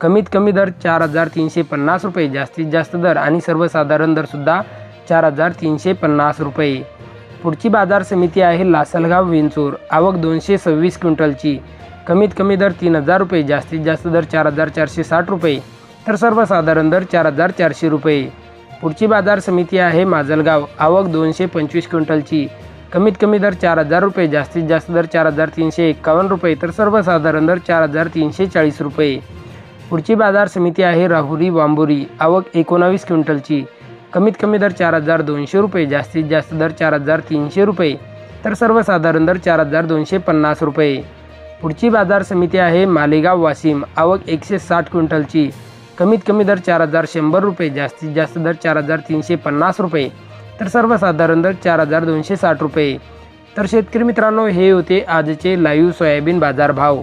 कमीत कमी दर चार हजार तीनशे पन्नास रुपये जास्तीत जास्त दर आणि सर्वसाधारण दरसुद्धा चार हजार तीनशे पन्नास रुपये. पुढची बाजार समिती आहे लासलगाव विंचूर. आवक दोनशे सव्वीस क्विंटलची. कमीत कमी दर तीन हजार रुपये जास्तीत जास्त दर चार हजार चारशे साठ रुपये. तर सर्वसाधारण दर चार हजार चारशे रुपये. पुढची बाजार समिती आहे माजलगाव. आवक दोनशे पंचवीस क्विंटलची. कमीत कमी दर चार हजार रुपये जास्तीत जास्त दर चार हजार तीनशे एक्कावन्न रुपये. तर सर्वसाधारण दर चार हजार तीनशे चाळीस रुपये. पुढची बाजार समिती आहे राहुरी बांबुरी. आवक एकोणावीस क्विंटलची. कमीत कमी दर चार हजार दोनशे रुपये जास्तीत जास्त दर चार हजार तीनशे रुपये तर सर्वसाधारण दर चार हजार दोनशे पन्नास रुपये. पुढची बाजार समिती आहे मालेगाव वाशिम. आवक एकशे साठ क्विंटलची. कमीत कमी दर चार हजार शंभर रुपये जास्तीत जास्त दर चार हजार तीनशे पन्नास रुपये तर सर्वसाधारण दर चार हजार दोनशे साठ रुपये. तर शेतकरी मित्रांनो हे होते आजचे लाईव्ह सोयाबीन बाजारभाव.